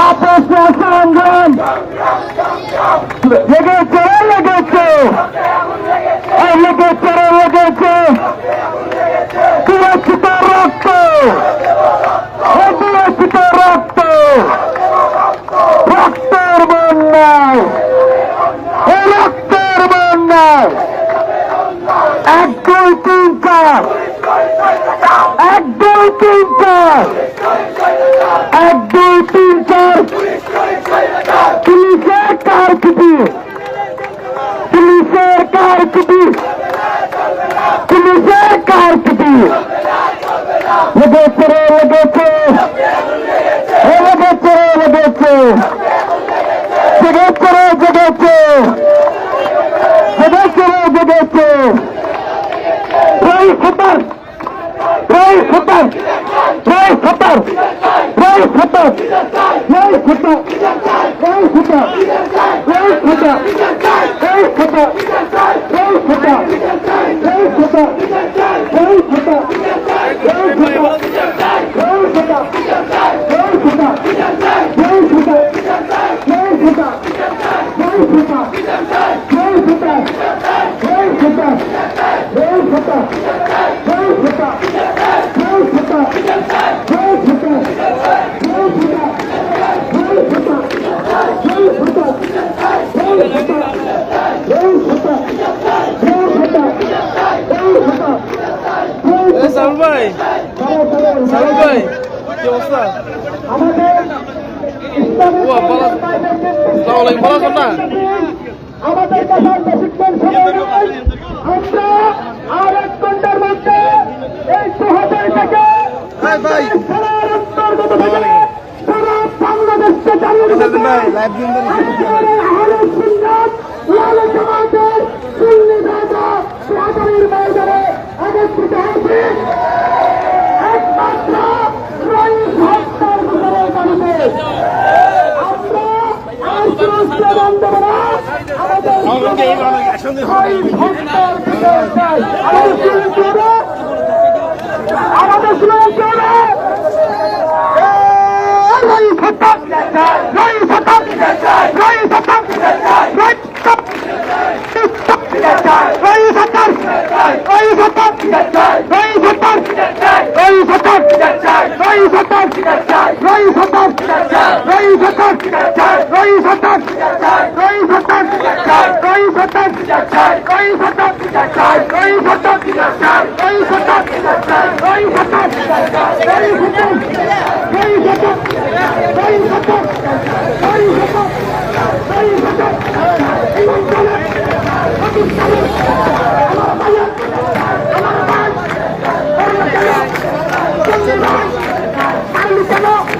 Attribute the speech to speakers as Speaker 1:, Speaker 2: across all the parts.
Speaker 1: আপসে সংগ্রাম লেগেছে লেগেছে লেগেছে লেগেছে সুরক্ষিত রক্ত সুরক্ষিত রক্ত রক্তের বন্যায় রক্তের বন্যায় এক দুই তিন চার এক দুই তিন চার এক দুই তিন চার পুলিশের কার কুপি পুলিশের কার কুপি পুলিশের কার কুপি লেগেছে রে, লেগেছে। লেগেছে রে, লেগেছে। জেগেছে রে জেগেছে জেগেছে রে জেগেছে রই খতর রই খতর রই খতর রই খতর রই খতর রই খতর রই খতর রই খতর রই খতর রই খতর রই খতর রই খতর
Speaker 2: এ সারুল ভাই সারুল ভাই কি অবস্থা ভালো আছেন না
Speaker 1: আমাদের কথার প্রশিক্ষণ আমরা আর এক ঘণ্টার মধ্যে এই শহরের থেকে সারা বাংলাদেশকে জানিয়ে দেবো প্রতিষ্ঠিত হয়েছে একমাত্র রহিম হত্যার বিচারের দাবিতে আমরা আর কোন স্লোগান দেব না আমাদের রহিম হত্যার বিচার চাই। আর কি দেবে এই হুকুম এই হুকুম এই হুকুম এই হুকুম এই হুকুম এই হুকুম এই অঞ্চলে পাকিস্তানের আমার ভাইয়া আমার ভাই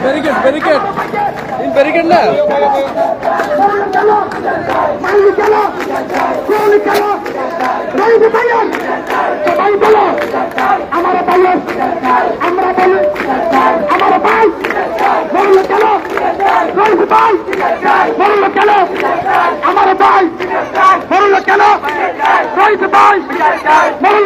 Speaker 2: ব্যারিকেড ব্যারিকেড ব্যারিকেড না
Speaker 1: মাল নিকালো মাল নিকালো সবাই বলো, আমার ভাই আমরা বলি আমার ভাই বলল চলো রইবে ভাই বলল চলো আমার ভাই বলল চলো রইবে ভাই বলল